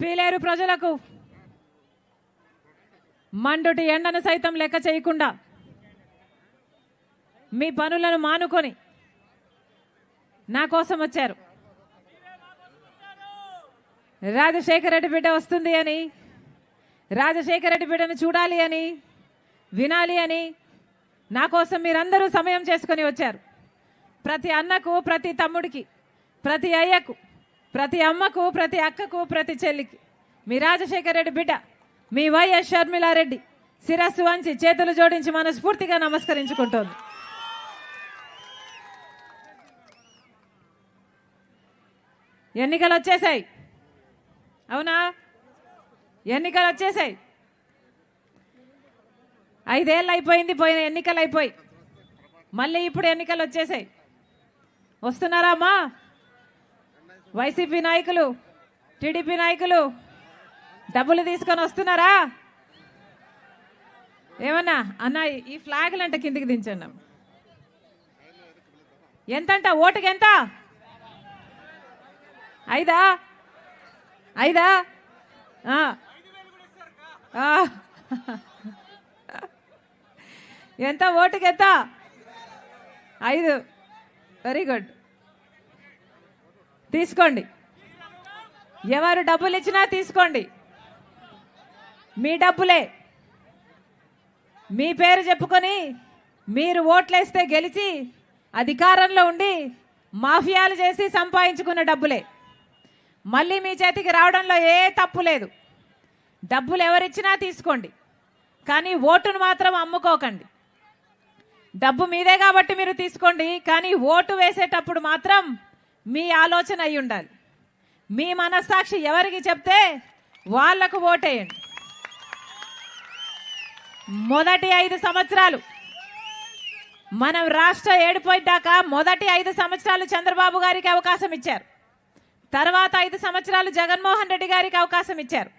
పీలేరు ప్రజలకు. మండుటి ఎండను సైతం లెక్క చేయకుండా మీ పనులను మానుకొని నా కోసం వచ్చారు. రాజశేఖర రెడ్డి బిడ్డ వస్తుంది అని రాజశేఖర రెడ్డి బిడ్డను చూడాలి అని వినాలి అని నా కోసం మీరందరూ సమయం చేసుకొని వచ్చారు. ప్రతి అన్నకు ప్రతి తమ్ముడికి ప్రతి అయ్యకు ప్రతి అమ్మకు ప్రతి అక్కకు ప్రతి చెల్లికి. మీ రాజశేఖర రెడ్డి బిడ్డ మీ వైఎస్ షర్మిలారెడ్డి శిరస్సు వంచి చేతులు జోడించి మనస్ఫూర్తిగా నమస్కరించుకుంటోంది. ఎన్నికలు వచ్చేసాయి అవునా? ఎన్నికలు వచ్చేసాయి ఐదేళ్ళు అయిపోయింది పోయిన ఎన్నికలు అయిపోయి మళ్ళీ ఇప్పుడు ఎన్నికలు వచ్చేసాయి వస్తున్నారా అమ్మా? వైసీపీ నాయకులు టీడీపీ నాయకులు డబ్బులు తీసుకొని వస్తున్నారా? ఏమన్నా? అన్న ఈ ఫ్లాగులు అంటే కిందికి దించండి ఎంతంట? ఓటుకి ఎంత? ఐదా? ఐదా? ఆ. ఎంత? ఓటుకి ఎంత? ఐదు. Very good. తీసుకోండి. ఎవరు డబ్బులు ఇచ్చినా తీసుకోండి. మీ డబ్బులే. మీ పేరు చెప్పుకొని మీరు ఓట్లేస్తే గెలిచి అధికారంలో ఉండి మాఫియాలు చేసి సంపాదించుకున్న డబ్బులే. మళ్ళీ మీ చేతికి రావడంలో ఏ తప్పు లేదు. డబ్బులు ఎవరిచ్చినా తీసుకోండి. కానీ ఓటును మాత్రం అమ్ముకోకండి. డబ్బు మీదే కాబట్టి మీరు తీసుకోండి. కానీ ఓటు వేసేటప్పుడు మాత్రం మీ ఆలోచన అయి ఉండాలి. మీ మనస్సాక్షి ఎవరికి చెప్తే వాళ్ళకు ఓటేయండి. మొదటి ఐదు సంవత్సరాలు మనం రాష్ట్ర ఏడిపోయిదాకా మొదటి ఐదు సంవత్సరాలు చంద్రబాబు గారికి అవకాశం ఇచ్చారు. తర్వాత ఐదు సంవత్సరాలు జగన్మోహన్ రెడ్డి గారికి అవకాశం ఇచ్చారు.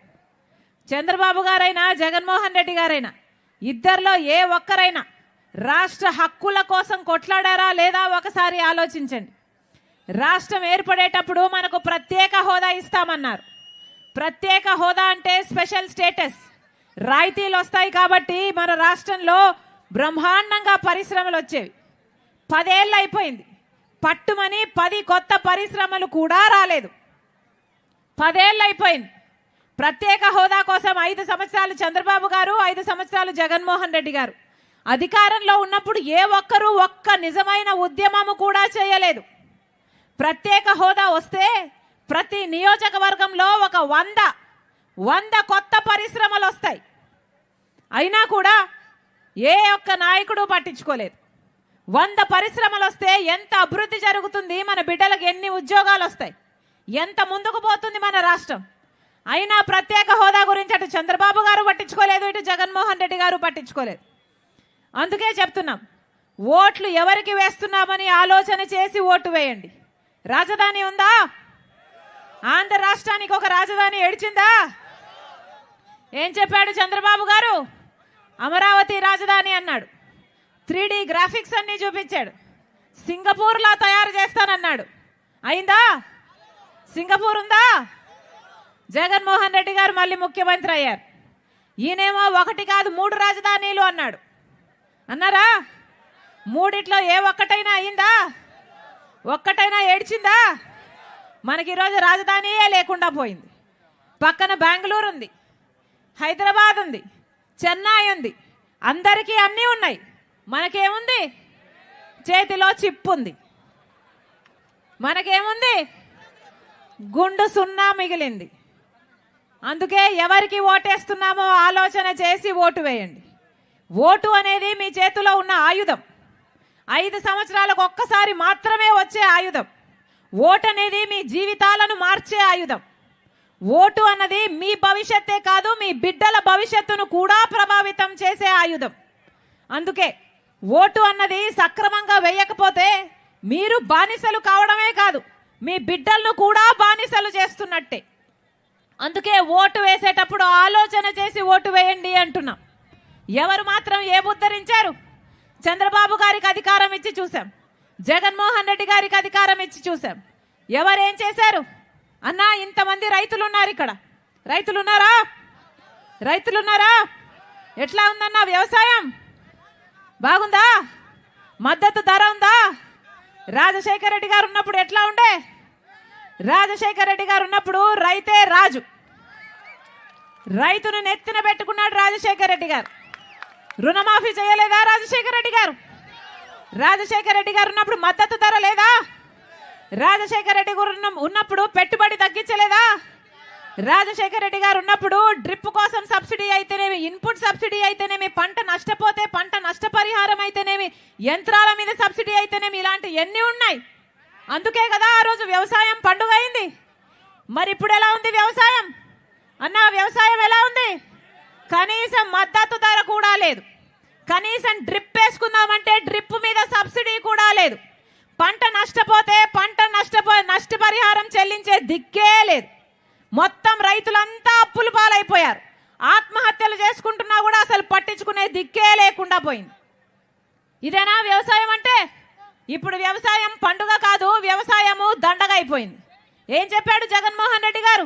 చంద్రబాబు గారైనా జగన్మోహన్ రెడ్డి గారైనా ఇద్దరిలో ఏ ఒక్కరైనా రాష్ట్ర హక్కుల కోసం కొట్లాడారా లేదా ఒకసారి ఆలోచించండి. రాష్ట్రం ఏర్పడేటప్పుడు మనకు ప్రత్యేక హోదా ఇస్తామన్నారు. ప్రత్యేక హోదా అంటే స్పెషల్ స్టేటస్. రాయితీలు వస్తాయి కాబట్టి మన రాష్ట్రంలో బ్రహ్మాండంగా పరిశ్రమలు వచ్చేవి. పదేళ్ళు అయిపోయింది. పట్టుమని పది కొత్త పరిశ్రమలు కూడా రాలేదు. పదేళ్ళు అయిపోయింది. ప్రత్యేక హోదా కోసం ఐదు సంవత్సరాలు చంద్రబాబు గారు ఐదు సంవత్సరాలు జగన్మోహన్ రెడ్డి గారు. అధికారంలో ఉన్నప్పుడు ఏ ఒక్కరూ ఒక్క నిజమైన ఉద్యమము కూడా చేయలేదు. ప్రత్యేక హోదా వస్తే ప్రతి నియోజకవర్గంలో ఒక వంద వంద కొత్త పరిశ్రమలు వస్తాయి. అయినా కూడా ఏ ఒక్క నాయకుడు పట్టించుకోలేదు. వంద పరిశ్రమలు వస్తే ఎంత అభివృద్ధి జరుగుతుంది మన బిడ్డలకు ఎన్ని ఉద్యోగాలు వస్తాయి ఎంత ముందుకు పోతుంది మన రాష్ట్రం. అయినా ప్రత్యేక హోదా గురించి అటు చంద్రబాబు గారు పట్టించుకోలేదు ఇటు జగన్మోహన్ రెడ్డి గారు పట్టించుకోలేదు. అందుకే చెప్తున్నాం ఓట్లు ఎవరికి వేస్తున్నామని ఆలోచన చేసి ఓటు వేయండి. రాజధాని ఉందా? ఆంధ్ర రాష్ట్రానికి ఒక రాజధాని ఏడిచిందా? ఏం చెప్పాడు చంద్రబాబు గారు? అమరావతి రాజధాని అన్నాడు. త్రీ గ్రాఫిక్స్ అన్నీ చూపించాడు. సింగపూర్లా తయారు చేస్తానన్నాడు. అయిందా? సింగపూర్ ఉందా? జగన్మోహన్ రెడ్డి గారు మళ్ళీ ముఖ్యమంత్రి అయ్యారు. ఈయనేమో ఒకటి కాదు మూడు రాజధానీలు అన్నాడు. అన్నారా? మూడిట్లో ఏ ఒక్కటైనా అయిందా? ఒక్కటైనా ఏడ్చిందా? మనకి ఈరోజు రాజధానియే లేకుండా పోయింది. పక్కన బెంగళూరు ఉంది హైదరాబాద్ ఉంది చెన్నై ఉంది. అందరికీ అన్నీ ఉన్నాయి. మనకేముంది? చేతిలో చిప్ ఉంది మనకేముంది? గుండు సున్నా మిగిలింది. అందుకే ఎవరికి ఓటేస్తున్నామో ఆలోచన చేసి ఓటు వేయండి. ఓటు అనేది మీ చేతిలో ఉన్న ఆయుధం. ఐదు సంవత్సరాలకు ఒక్కసారి మాత్రమే వచ్చే ఆయుధం. ఓటు అనేది మీ జీవితాలను మార్చే ఆయుధం. ఓటు అన్నది మీ భవిష్యత్తే కాదు మీ బిడ్డల భవిష్యత్తును కూడా ప్రభావితం చేసే ఆయుధం. అందుకే ఓటు అన్నది సక్రమంగా వేయకపోతే మీరు బానిసలు కావడమే కాదు మీ బిడ్డలను కూడా బానిసలు చేస్తున్నట్టే. అందుకే ఓటు వేసేటప్పుడు ఆలోచన చేసి ఓటు వేయండి అంటున్నాం. ఎవరు మాత్రం ఏముద్ధరించారు చంద్రబాబు గారికి అధికారం ఇచ్చి చూసాం జగన్మోహన్ రెడ్డి గారికి అధికారం ఇచ్చి చూసాం ఎవరేం చేశారు? అన్నా ఇంతమంది రైతులు ఉన్నారు ఇక్కడ. రైతులున్నారా? రైతులున్నారా? ఎట్లా ఉందన్నా వ్యవసాయం? బాగుందా? మద్దతు ధర ఉందా? రాజశేఖర రెడ్డి గారు ఉన్నప్పుడు ఎట్లా ఉండే? రాజశేఖర రెడ్డి గారు ఉన్నప్పుడు రైతే రాజు. రైతును నెత్తిన పెట్టుకున్నాడు రాజశేఖర రెడ్డి గారు. రుణమాఫీ చేయలేదా రాజశేఖర రెడ్డి గారు? రాజశేఖర రెడ్డి గారు ఉన్నప్పుడు మద్దతు ధర లేదా? రాజశేఖర రెడ్డి గారు ఉన్నప్పుడు పెట్టుబడి తగ్గించలేదా? రాజశేఖర రెడ్డి గారు ఉన్నప్పుడు డ్రిప్ కోసం సబ్సిడీ అయితేనేమి ఇన్పుట్ సబ్సిడీ అయితేనేమి పంట నష్టపోతే పంట నష్టపరిహారం అయితేనేమి యంత్రాల మీద సబ్సిడీ అయితేనేమి ఇలాంటి ఎన్ని ఉన్నాయి? అందుకే కదా ఆ రోజు వ్యవసాయం పండుగ అయింది మరి ఇప్పుడు ఎలా ఉంది వ్యవసాయం? అన్న వ్యవసాయం ఎలా ఉంది? కనీసం మద్దతు ధర కూడా లేదు. కనీసం డ్రిప్ వేసుకుందామంటే డ్రిప్ మీద సబ్సిడీ కూడా లేదు. పంట నష్టపోతే పంట నష్టపో నష్టపరిహారం చెల్లించే దిక్కే లేదు. మొత్తం రైతులంతా అప్పులు పాలైపోయారు. ఆత్మహత్యలు చేసుకుంటున్నా కూడా అసలు పట్టించుకునే దిక్కే లేకుండా పోయింది. ఇదేనా వ్యవసాయం అంటే? ఇప్పుడు వ్యవసాయం పండుగ కాదు వ్యవసాయము దండగ అయిపోయింది ఏం చెప్పాడు జగన్మోహన్ రెడ్డి గారు?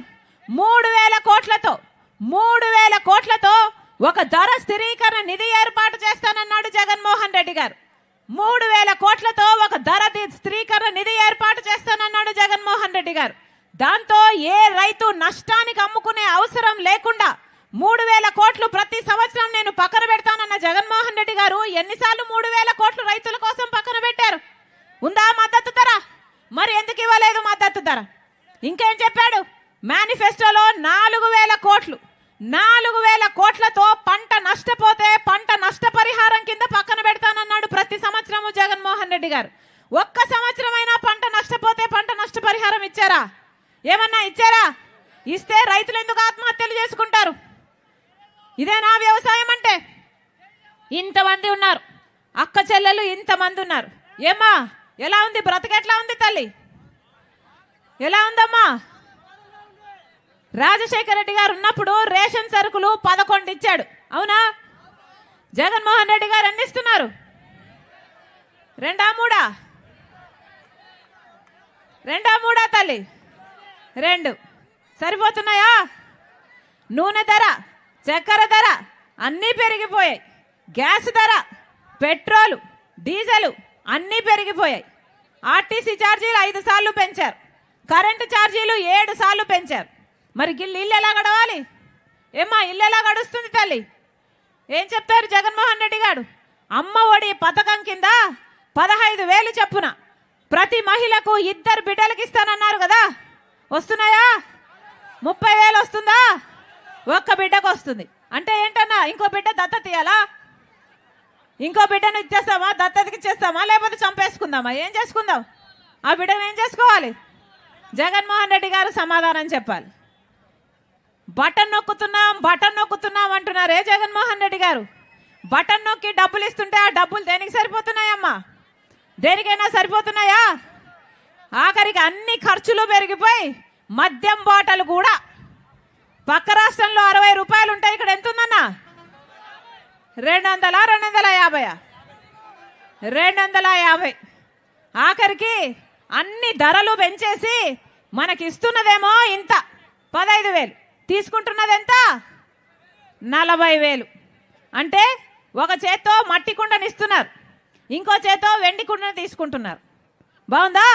మూడు వేల కోట్లతో మూడు వేల కోట్లతో ఒక ధర స్థిరీకరణ నిధి ఏర్పాటు చేస్తానన్నాడు జగన్మోహన్ రెడ్డి గారు. మూడు వేల కోట్లతో ఒక ధర స్థిరీకరణ నిధి ఏర్పాటు చేస్తానన్నాడు జగన్మోహన్ రెడ్డి గారు. దాంతో ఏ రైతు నష్టానికి అమ్ముకునే అవసరం లేకుండా మూడు వేల కోట్లు ప్రతి సంవత్సరం నేను పక్కన పెడతానన్న జగన్మోహన్ రెడ్డి గారు ఎన్నిసార్లు మూడు వేల కోట్లు రైతుల కోసం పక్కన పెట్టారు? ఉందా మద్దతు ధర? మరి ఎందుకు ఇవ్వలేదు మద్దతు ధర? ఇంకేం చెప్పాడు? మేనిఫెస్టోలో నాలుగు వేల కోట్లు నాలుగు వేల కోట్లతో పంట నష్టపోతే పంట నష్టపరిహారం కింద పక్కన పెడతానన్నాడు ప్రతి సంవత్సరము జగన్మోహన్ రెడ్డి గారు. ఒక్క సంవత్సరమైనా పంట నష్టపోతే పంట నష్టపరిహారం ఇచ్చారా? ఏమన్నా ఇచ్చారా? ఇస్తే రైతులు ఎందుకు ఆత్మహత్యలు చేసుకుంటారు? ఇదేనా వ్యవసాయం అంటే. ఇంతమంది ఉన్నారు. అక్క చెల్లెలు ఇంతమంది ఉన్నారు. ఏమ్మా ఎలా ఉంది? బ్రతకెట్లా ఉంది తల్లి? ఎలా ఉందమ్మా? రాజశేఖర రెడ్డి గారు ఉన్నప్పుడు రేషన్ సరుకులు పదకొండు ఇచ్చాడు. అవునా? జగన్మోహన్ రెడ్డి గారు అందిస్తున్నారు రెండా మూడా? రెండా మూడా తల్లి? రెండు. సరిపోతున్నాయా? నూనె ధర చక్కెర ధర అన్నీ పెరిగిపోయాయి. గ్యాస్ ధర పెట్రోలు డీజిల్ అన్నీ పెరిగిపోయాయి. ఆర్టీసీ ఛార్జీలు ఐదు సార్లు పెంచారు. కరెంటు ఛార్జీలు ఏడు సార్లు పెంచారు. మరి గిల్లు ఇల్లు ఎలా గడవాలి? ఏమ్మా ఇల్లు ఎలా గడుస్తుంది తల్లి? ఏం చెప్తారు జగన్మోహన్ రెడ్డి గారు? అమ్మ ఒడి పథకం కింద పదహైదు వేలు చెప్పున ప్రతి మహిళకు ఇద్దరు బిడ్డలకి ఇస్తానన్నారు కదా. వస్తున్నాయా? ముప్పై వేలు వస్తుందా? ఒక్క బిడ్డకు వస్తుంది. అంటే ఏంటన్నా ఇంకో బిడ్డ దత్త తీయాలా? ఇంకో బిడ్డను ఇచ్చేస్తామా? దత్తతకి ఇచ్చేస్తామా? లేకపోతే చంపేసుకుందామా? ఏం చేసుకుందాం? ఆ బిడ్డను ఏం చేసుకోవాలి? జగన్మోహన్ రెడ్డి గారు సమాధానం చెప్పాలి. బటన్ నొక్కుతున్నాం బటన్ నొక్కుతున్నాం అంటున్నారే. జగన్మోహన్ రెడ్డి గారు? బటన్ నొక్కి డబ్బులు ఇస్తుంటే ఆ డబ్బులు దేనికి సరిపోతున్నాయమ్మా? దేనికైనా సరిపోతున్నాయా? ఆఖరికి అన్ని ఖర్చులు పెరిగిపోయి మద్యం బాటలు కూడా. పక్క రాష్ట్రంలో అరవై రూపాయలు ఉంటాయి. ఇక్కడ ఎంత ఉందన్నా? రెండు వందల రెండు వందల యాభై. రెండు వందల యాభై ఆఖరికి అన్ని ధరలు పెంచేసి మనకి ఇస్తున్నదేమో ఇంత. పదహైదు వేలు. తీసుకుంటున్నది ఎంత నలభై వేలు. అంటే ఒక చేత్తో మట్టి కుండని ఇస్తున్నారు. ఇంకో చేత్తో వెండి కుండని తీసుకుంటున్నారు. బాగుందా?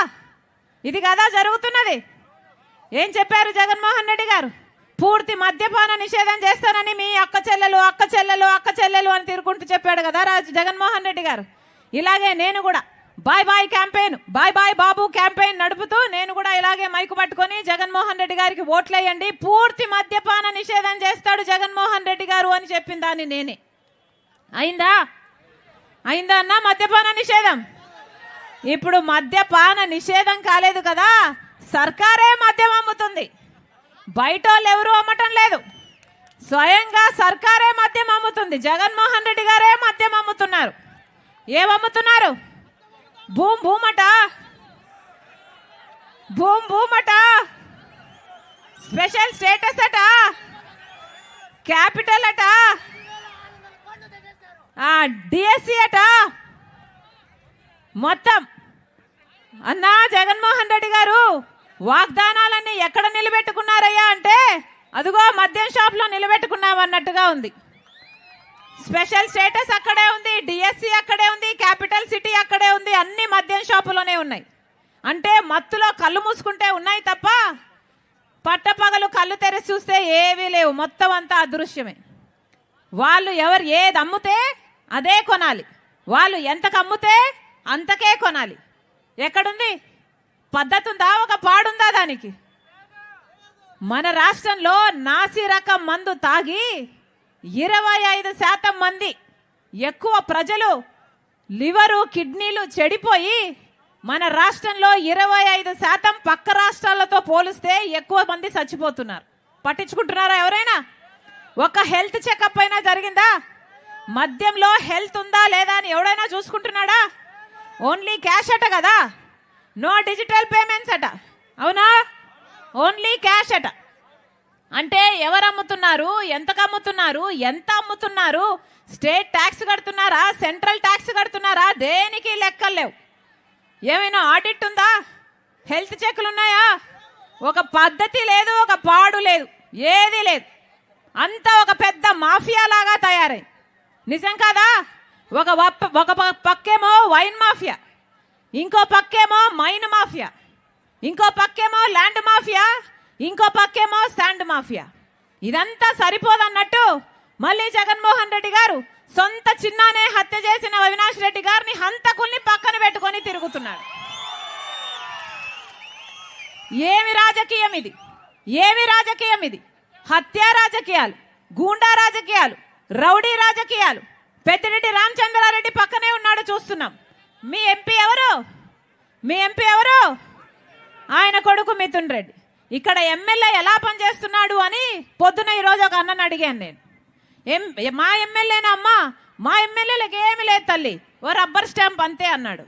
ఇది కదా జరుగుతున్నది. ఏం చెప్పారు జగన్మోహన్ రెడ్డి గారు? పూర్తి మద్యపాన నిషేధం చేస్తానని మీ అక్క చెల్లెలు అక్క చెల్లెలు అక్క చెల్లెలు అని తిరుగుకుంటూ చెప్పాడు కదా రాజు జగన్మోహన్ రెడ్డి గారు. ఇలాగే నేను కూడా bye bye campaign bye bye Babu campaign నడుపుతూ నేను కూడా ఇలాగే మైకు పట్టుకొని జగన్మోహన్ రెడ్డి గారికి ఓట్లేయండి పూర్తి మద్యపాన నిషేధం చేస్తాడు జగన్మోహన్ రెడ్డి గారు అని చెప్పిన దాన్ని నేనే. అయిందా? అయిందా అన్న మద్యపాన నిషేధం? ఇప్పుడు మద్యపాన నిషేధం కాలేదు కదా సర్కారే మద్యం అమ్ముతుంది. బయట వాళ్ళు ఎవరు అమ్మటం లేదు. స్వయంగా సర్కారే మద్యం అమ్ముతుంది. జగన్మోహన్ రెడ్డి గారే మద్యం అమ్ముతున్నారు. ఏమమ్ముతున్నారు? భూమ్ భూమట భూమ్ భూమట స్పెషల్ స్టేటస్ అట. క్యాపిటల్ అట. డిఎస్సి అట. మొత్తం. అన్నా జగన్మోహన్ రెడ్డి గారు వాగ్దానాలన్నీ ఎక్కడ నిలబెట్టుకున్నారయ్యా అంటే అదిగో మద్యం షాప్లో నిలబెట్టుకున్నామన్నట్టుగా ఉంది. స్పెషల్ స్టేటస్ అక్కడే ఉంది డిఎస్సి అక్కడే ఉంది క్యాపిటల్ సిటీ అక్కడే ఉంది అన్ని మద్యం షాపులోనే ఉన్నాయి. అంటే మత్తులో కళ్ళు మూసుకుంటే ఉన్నాయి తప్ప పట్టపగలు కళ్ళు తెరిచి చూస్తే ఏవీ లేవు. మొత్తం అంతా అదృశ్యమే. వాళ్ళు ఎవరు ఏది అమ్ముతే అదే కొనాలి. వాళ్ళు ఎంతకు అమ్ముతే అంతకే కొనాలి. ఎక్కడుంది? పద్ధతి ఉందా ఒక పాడుందా దానికి? మన రాష్ట్రంలో నాసి రకం మందు తాగి ఇరవై ఐదు శాతం మంది ఎక్కువ ప్రజలు లివరు కిడ్నీలు చెడిపోయి మన రాష్ట్రంలో ఇరవై ఐదు శాతం పక్క రాష్ట్రాలతో పోలిస్తే ఎక్కువ మంది చచ్చిపోతున్నారు. పట్టించుకుంటున్నారా ఎవరైనా? ఒక హెల్త్ చెకప్ అయినా జరిగిందా? మద్యంలో హెల్త్ ఉందా లేదా అని ఎవడైనా చూసుకుంటున్నాడా? ఓన్లీ క్యాష్ అట కదా? నో డిజిటల్ పేమెంట్స్ అట. అవునా? ఓన్లీ క్యాష్ అట. అంటే ఎవరు అమ్ముతున్నారు? ఎంతకు అమ్ముతున్నారు ఎంత అమ్ముతున్నారు? స్టేట్ ట్యాక్స్ కడుతున్నారా? సెంట్రల్ ట్యాక్స్ కడుతున్నారా? దేనికి లెక్కలు లేవు. ఏమైనా ఆడిట్ ఉందా? హెల్త్ చెక్లు ఉన్నాయా? ఒక పద్ధతి లేదు ఒక పాడు లేదు ఏది లేదు. అంతా ఒక పెద్ద మాఫియా లాగా తయారై. నిజం కాదా? ఒక వప్ప- ఒక పక్కేమో వైన్ మాఫియా ఇంకో పక్కేమో మైన్ మాఫియా ఇంకో పక్కేమో ల్యాండ్ మాఫియా ఇంకో పక్కేమో శాండ్ మాఫియా. ఇదంతా సరిపోదన్నట్టు మళ్ళీ జగన్మోహన్ రెడ్డి గారు సొంత చిన్నానే హత్య చేసిన అవినాష్ రెడ్డి గారిని హంతకుల్ని పక్కన పెట్టుకొని తిరుగుతున్నాడు ఏమి రాజకీయం ఇది? ఏమి రాజకీయం ఇది? హత్య రాజకీయాలు గూండా రాజకీయాలు రౌడీ రాజకీయాలు. పెద్దిరెడ్డి రామచంద్రారెడ్డి పక్కనే ఉన్నాడు చూస్తున్నాం. మీ ఎంపీ ఎవరు? మీ ఎంపీ ఎవరు? ఆయన కొడుకు మిథున్ రెడ్డి. ఇక్కడ ఎమ్మెల్యే ఎలా పనిచేస్తున్నాడు అని పొద్దున ఈరోజు ఒక అన్నని అడిగాను నేను. ఎం మా ఎమ్మెల్యేనా అమ్మా? మా ఎమ్మెల్యేలకు ఏమి లేదు తల్లి. ఓ రబ్బర్ స్టాంప్ అంతే అన్నాడు.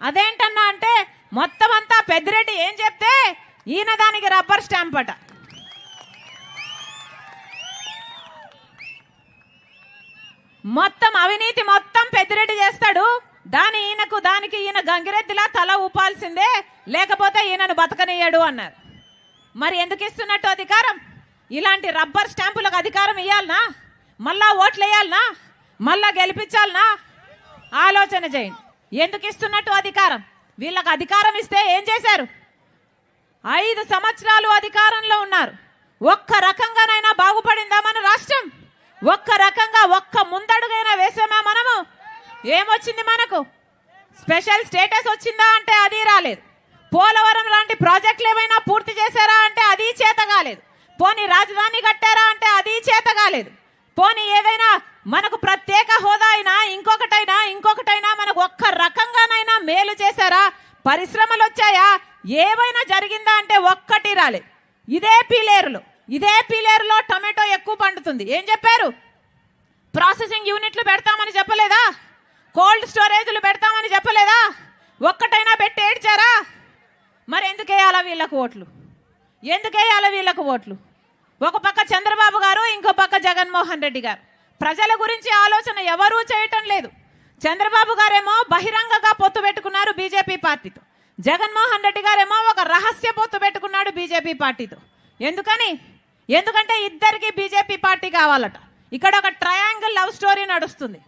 అదేంటన్నా అంటే మొత్తం అంతా పెద్దిరెడ్డి ఏం చెప్తే ఈయన దానికి రబ్బర్ స్టాంప్ అట. మొత్తం అవినీతి మొత్తం పెద్దిరెడ్డి చేస్తాడు. దాని ఈయనకు దానికి ఈయన గంగిరెద్దిలా తల ఊపాల్సిందే. లేకపోతే ఈయనను బతకనియ్యాడు అన్నారు. మరి ఎందుకు ఇస్తున్నట్టు అధికారం? ఇలాంటి రబ్బర్ స్టాంపులకు అధికారం ఇవ్వాలనా మళ్ళా ఓట్లు వేయాలనా మళ్ళా గెలిపించాలనా? ఆలోచన చేయండి. ఎందుకు ఇస్తున్నట్టు అధికారం? వీళ్ళకి అధికారం ఇస్తే ఏం చేశారు? ఐదు సంవత్సరాలు అధికారంలో ఉన్నారు. ఒక్క రకంగానైనా బాగుపడిందా మన రాష్ట్రం? ఒక్క రకంగా ఒక్క ముందడుగైనా వేసామా మనము? ఏమొచ్చింది మనకు? స్పెషల్ స్టేటస్ వచ్చిందా అంటే అది రాలేదు. పోలవరం లాంటి ప్రాజెక్టులు ఏమైనా పూర్తి చేశారా అంటే అది చేత కాలేదు. పోనీ రాజధాని కట్టారా అంటే అది చేత కాలేదు. పోనీ ఏదైనా మనకు ప్రత్యేక హోదా అయినా ఇంకొకటైనా ఇంకొకటైనా మనకు ఒక్క రకంగానైనా మేలు చేశారా? పరిశ్రమలు వచ్చాయా? ఏవైనా జరిగిందా అంటే ఒక్కటి రాలేదు ఇదే పీలేరులో ఇదే పీలేరులో టమాటో ఎక్కువ పండుతుంది. ఏం చెప్పారు? ప్రాసెసింగ్ యూనిట్లు పెడతామని చెప్పలేదా? కోల్డ్ స్టోరేజ్లు పెడతామని చెప్పలేదా? ఒక్కటైనా పెట్టి ఏడ్చారా? మరి ఎందుకు వేయాలా వీళ్ళకు ఓట్లు? ఎందుకు వేయాలా వీళ్ళకు ఓట్లు? ఒక పక్క చంద్రబాబు గారు ఇంకో పక్క జగన్మోహన్ రెడ్డి గారు. ప్రజల గురించి ఆలోచన ఎవరూ చేయటం లేదు. చంద్రబాబు గారేమో బహిరంగంగా పొత్తు పెట్టుకున్నారు బీజేపీ పార్టీతో. జగన్మోహన్ రెడ్డి గారేమో ఒక రహస్య పొత్తు పెట్టుకున్నాడు బీజేపీ పార్టీతో. ఎందుకని? ఎందుకంటే ఇద్దరికి బీజేపీ పార్టీ కావాలట. ఇక్కడ ఒక ట్రయాంగిల్ లవ్ స్టోరీ నడుస్తుంది.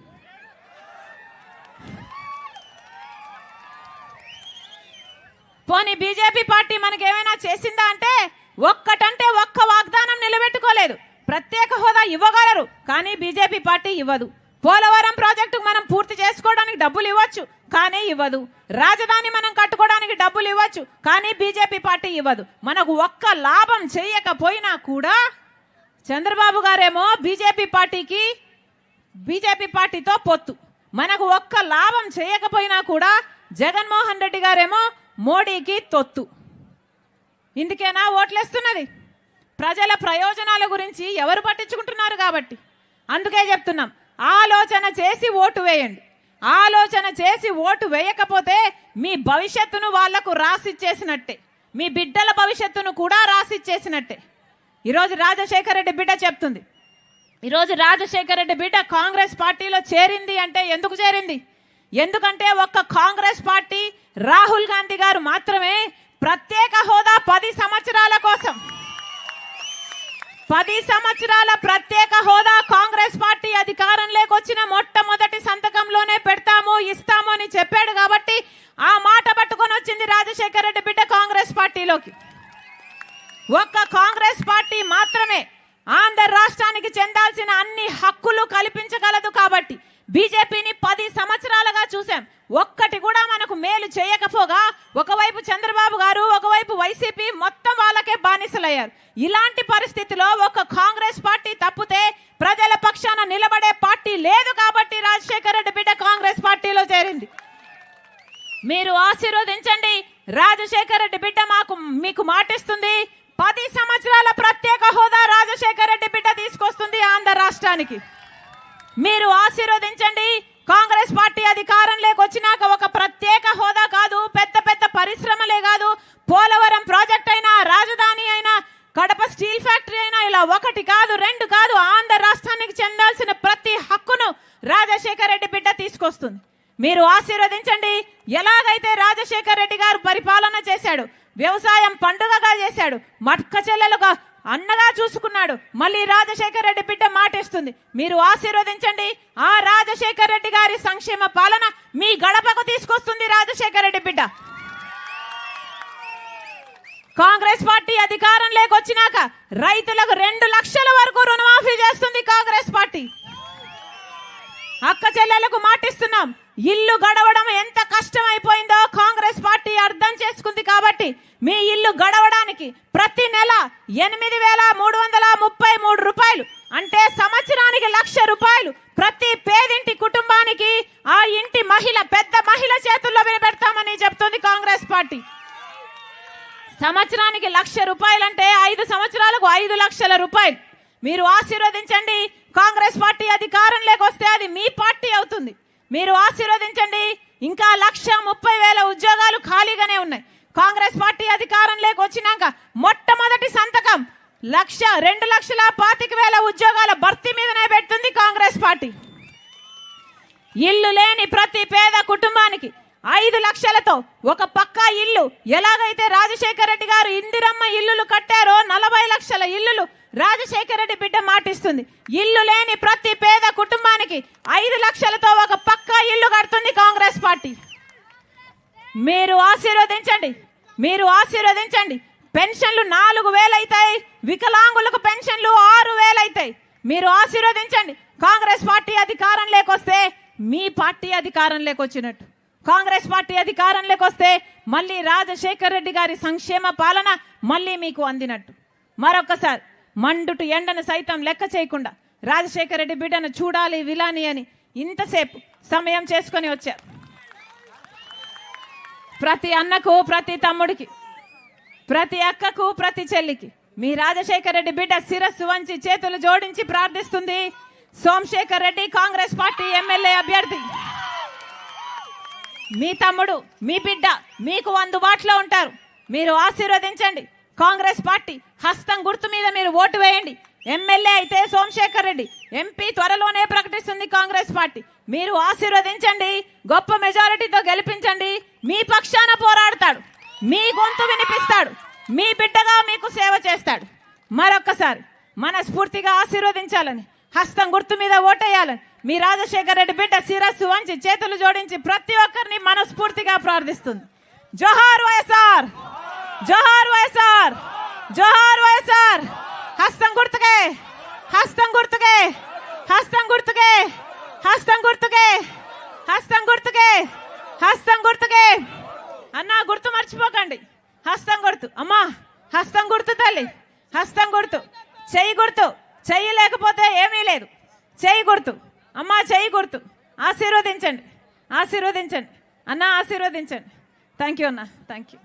పోనీ బీజేపీ పార్టీ మనకి ఏమైనా చేసిందా అంటే ఒక్కటంటే ఒక్క వాగ్దానం నిలబెట్టుకోలేదు. ప్రత్యేక హోదా ఇవ్వగలరు కానీ బీజేపీ పార్టీ ఇవ్వదు. పోలవరం ప్రాజెక్టుకు మనం పూర్తి చేసుకోవడానికి డబ్బులు ఇవ్వచ్చు కానీ ఇవ్వదు. రాజధాని మనం కట్టుకోవడానికి డబ్బులు ఇవ్వచ్చు కానీ బీజేపీ పార్టీ ఇవ్వదు. మనకు ఒక్క లాభం చేయకపోయినా కూడా చంద్రబాబు గారేమో బీజేపీ పార్టీకి బీజేపీ పార్టీతో పొత్తు. మనకు ఒక్క లాభం చేయకపోయినా కూడా జగన్మోహన్ రెడ్డి గారేమో మోడీకి తొత్తు. ఇందుకేనా ఓట్లేస్తున్నది? ప్రజల ప్రయోజనాల గురించి ఎవరు పట్టించుకుంటున్నారు కాబట్టి? అందుకే చెప్తున్నాం ఆలోచన చేసి ఓటు వేయండి. ఆలోచన చేసి ఓటు వేయకపోతే మీ భవిష్యత్తును వాళ్ళకు రాసిచ్చేసినట్టే. మీ బిడ్డల భవిష్యత్తును కూడా రాసిచ్చేసినట్టే. ఈరోజు రాజశేఖర రెడ్డి బిడ్డ చెప్తుంది ఈరోజు రాజశేఖర రెడ్డి బిడ్డ కాంగ్రెస్ పార్టీలో చేరింది అంటే ఎందుకు చేరింది? ఎందుకంటే ఒక్క కాంగ్రెస్ పార్టీ రాహుల్ గాంధీ గారు మాత్రమే ప్రత్యేక హోదా పది సంవత్సరాల కోసం. పది సంవత్సరాల ప్రత్యేక హోదా కాంగ్రెస్ పార్టీ అధికారంలోకి వచ్చిన మొట్టమొదటి సంతకంలోనే పెడతాము ఇస్తాము అని చెప్పాడు కాబట్టి ఆ మాట పట్టుకొని వచ్చింది రాజశేఖర రెడ్డి బిడ్డ కాంగ్రెస్ పార్టీలోకి. ఒక్క కాంగ్రెస్ పార్టీ మాత్రమే ఆంధ్ర రాష్ట్రానికి చెందాల్సిన అన్ని హక్కులు కల్పించగలదు కాబట్టి బీజేపీని పది సంవత్సరాలుగా చూసాం ఒక్కటి కూడా మనకు మేలు చేయకపోగా ఒకవైపు చంద్రబాబు గారు ఒకవైపు వైసీపీ మొత్తం వాళ్ళకే బానిసలయ్యారు. ఇలాంటి పరిస్థితిలో ఒక కాంగ్రెస్ పార్టీ తప్పితే ప్రజల పక్షాన నిలబడే పార్టీ లేదు కాబట్టి రాజశేఖర రెడ్డి బిడ్డ కాంగ్రెస్ పార్టీలో చేరింది. మీరు ఆశీర్వదించండి. రాజశేఖర రెడ్డి బిడ్డ మాకు మీకు మాటిస్తుంది. పది సంవత్సరాల ప్రత్యేక హోదా రాజశేఖర రెడ్డి బిడ్డ తీసుకొస్తుంది ఆంధ్ర రాష్ట్రానికి. మీరు ఆశీర్వదించండి. కాంగ్రెస్ పార్టీ అధికారంలోకి వచ్చినాక ఒక ప్రత్యేక హోదా కాదు పెద్ద పెద్ద పరిశ్రమలే కాదు. పోలవరం ప్రాజెక్ట్ అయినా రాజధాని అయినా కడప స్టీల్ ఫ్యాక్టరీ అయినా ఇలా ఒకటి కాదు రెండు కాదు ఆంధ్ర రాష్ట్రానికి చెందాల్సిన ప్రతి హక్కును రాజశేఖర రెడ్డి బిడ్డ తీసుకొస్తుంది. మీరు ఆశీర్వదించండి. ఎలాగైతే రాజశేఖర రెడ్డి గారు పరిపాలన చేశాడు వ్యవసాయం పండుగగా చేశాడు మట్క చెల్లెలుగా అన్నగా చూసుకున్నాడు. మళ్ళీ రాజశేఖర రెడ్డి బిడ్డ మాటిస్తుంది. మీరు ఆశీర్వదించండి. ఆ రాజశేఖర రెడ్డి గారి సంక్షేమ పాలన మీ గడపకు తీసుకొస్తుంది రాజశేఖర రెడ్డి బిడ్డ. కాంగ్రెస్ పార్టీ అధికారం లేకొచ్చినాక రైతులకు రెండు లక్షల వరకు రుణమాఫీ చేస్తుంది కాంగ్రెస్ పార్టీ. అక్క చెల్లెలకు మాటిస్తున్నాం. ఇల్లు గడవడం ఎంత కష్టమైపోయిందో కాంగ్రెస్ పార్టీ అర్థం చేసుకుంది కాబట్టి మీ ఇల్లు గడవడానికి ప్రతి నెల ఎనిమిది వేల మూడు వందల ముప్పై మూడు రూపాయలు అంటే సంవత్సరానికి లక్ష రూపాయలు ప్రతి పేదింటి కుటుంబానికి ఆ ఇంటి మహిళ పెద్ద మహిళ చేతుల్లో వినబెడతామని చెప్తుంది కాంగ్రెస్ పార్టీ. సంవత్సరానికి లక్ష రూపాయలు అంటే ఐదు సంవత్సరాలకు ఐదు లక్షల రూపాయలు. మీరు ఆశీర్వదించండి కాంగ్రెస్ పార్టీ అధికారంలోకి వస్తే అది మీ పార్టీ అవుతుంది. మీరు ఆశీర్వదించండి. ఇంకా లక్ష ముప్పై వేల ఉద్యోగాలు ఖాళీగానే ఉన్నాయి. కాంగ్రెస్ పార్టీ అధికారంలోకి వచ్చినాక మొట్టమొదటి సంతకం లక్ష రెండు లక్షల పాతిక వేల ఉద్యోగాల భర్తీ మీదనే పెడుతుంది కాంగ్రెస్ పార్టీ. ఇల్లు లేని ప్రతి పేద కుటుంబానికి ఐదు లక్షలతో ఒక పక్కా ఇల్లు. ఎలాగైతే రాజశేఖర రెడ్డి గారు ఇందిరమ్మ ఇల్లులు కట్టారో నలభై లక్షల ఇల్లులు రాజశేఖర రెడ్డి బిడ్డ మాటిస్తుంది. ఇల్లు లేని ప్రతి పేద కుటుంబానికి ఐదు లక్షలతో ఒక పక్కా ఇల్లు కడుతుంది కాంగ్రెస్ పార్టీ మీరు ఆశీర్వదించండి. మీరు ఆశీర్వదించండి. పెన్షన్లు నాలుగు వేలు అవుతాయి వికలాంగులకు పెన్షన్లు ఆరు వేలు అవుతాయి మీరు ఆశీర్వదించండి. కాంగ్రెస్ పార్టీ అధికారం లేకొస్తే మీ పార్టీ అధికారం లేకొచ్చినట్టు. కాంగ్రెస్ పార్టీ అధికారం లేకొస్తే మళ్ళీ రాజశేఖర్ రెడ్డి గారి సంక్షేమ పాలన మళ్ళీ మీకు అందినట్టు. మరొకసారి మండుటు ఎండను సైతం లెక్క చేయకుండా రాజశేఖర రెడ్డి బిడ్డను చూడాలి విలాని అని ఇంతసేపు సమయం చేసుకొని వచ్చారు. ప్రతి అన్నకు ప్రతి తమ్ముడికి ప్రతి అక్కకు ప్రతి చెల్లికి. మీ రాజశేఖర రెడ్డి బిడ్డ శిరస్సు వంచి చేతులు జోడించి ప్రార్థిస్తుంది. సోమశేఖర్ రెడ్డి కాంగ్రెస్ పార్టీ ఎమ్మెల్యే అభ్యర్థి. మీ తమ్ముడు మీ బిడ్డ మీకు అందుబాటులో ఉంటారు. మీరు ఆశీర్వదించండి. కాంగ్రెస్ పార్టీ హస్తం గుర్తు మీద మీరు ఓటు వేయండి. ఎమ్మెల్యే అయితే సోమశేఖర్ రెడ్డి ఎంపీ త్వరలోనే ప్రకటిస్తుంది కాంగ్రెస్ పార్టీ. మీరు ఆశీర్వదించండి గొప్ప మెజారిటీతో గెలిపించండి. మీ పక్షాన పోరాడతాడు మీ గొంతు వినిపిస్తాడు మీ బిడ్డగా మీకు సేవ చేస్తాడు. మరొక్కసారి మనస్ఫూర్తిగా ఆశీర్వదించాలని హస్తం గుర్తు మీద ఓటేయాలని మీ రాజశేఖర రెడ్డి బిడ్డ శిరస్సు వంచి చేతులు జోడించి ప్రతి ఒక్కరిని మనస్ఫూర్తిగా ప్రార్థిస్తుంది. జోహార్ వైఎస్ఆర్! జోహార్ వైఎస్ఆర్! జోహార్ వైఎస్ఆర్! హస్తం గుర్తుకే! హస్తం గుర్తుకే! హస్తం గుర్తుకే! హస్తం గుర్తుకే హస్తం గుర్తుకే హస్తం గుర్తుకే. అన్నా గుర్తు మర్చిపోకండి. హస్తం గుర్తు అమ్మా హస్తం గుర్తు తల్లి హస్తం గుర్తు. చెయ్యి గుర్తు చెయ్యి లేకపోతే ఏమీ లేదు. చెయ్యి గుర్తు అమ్మా చెయ్యి గుర్తు. ఆశీర్వదించండి ఆశీర్వదించండి. అన్న ఆశీర్వదించండి. థ్యాంక్ యూ అన్న థ్యాంక్ యూ